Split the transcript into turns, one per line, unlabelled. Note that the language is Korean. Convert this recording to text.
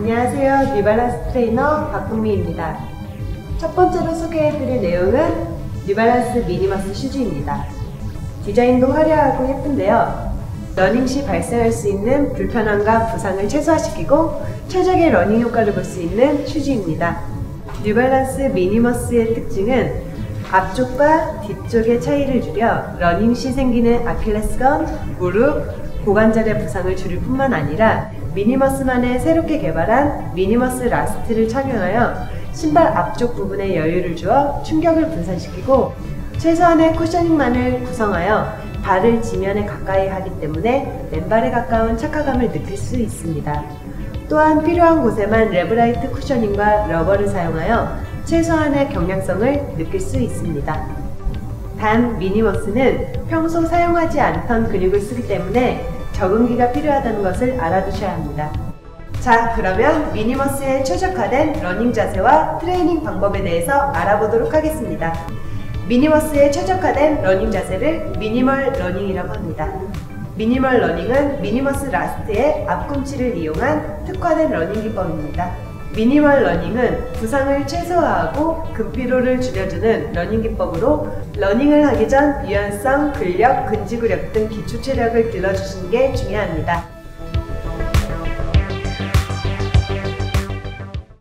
안녕하세요. 뉴발란스 트레이너 박금미입니다. 첫 번째로 소개해드릴 내용은 뉴발란스 미니머스 슈즈입니다. 디자인도 화려하고 예쁜데요. 러닝 시 발생할 수 있는 불편함과 부상을 최소화시키고 최적의 러닝 효과를 볼 수 있는 슈즈입니다. 뉴발란스 미니머스의 특징은 앞쪽과 뒤쪽의 차이를 줄여 러닝 시 생기는 아킬레스건, 무릎, 고관절의 부상을 줄일 뿐만 아니라 미니머스만의 새롭게 개발한 미니머스 라스트를 착용하여 신발 앞쪽 부분에 여유를 주어 충격을 분산시키고 최소한의 쿠셔닝만을 구성하여 발을 지면에 가까이 하기 때문에 맨발에 가까운 착화감을 느낄 수 있습니다. 또한 필요한 곳에만 레브라이트 쿠셔닝과 러버를 사용하여 최소한의 경량성을 느낄 수 있습니다. 단 미니머스는 평소 사용하지 않던 근육을 쓰기 때문에 적응기가 필요하다는 것을 알아두셔야 합니다. 자, 그러면 미니머스에 최적화된 러닝 자세와 트레이닝 방법에 대해서 알아보도록 하겠습니다. 미니머스에 최적화된 러닝 자세를 미니멀 러닝이라고 합니다. 미니멀 러닝은 미니머스 라스트의 앞꿈치를 이용한 특화된 러닝 기법입니다. 미니멀 러닝은 부상을 최소화하고 근피로를 줄여주는 러닝 기법으로 러닝을 하기 전 유연성, 근력, 근지구력 등 기초 체력을 길러주시는 게 중요합니다.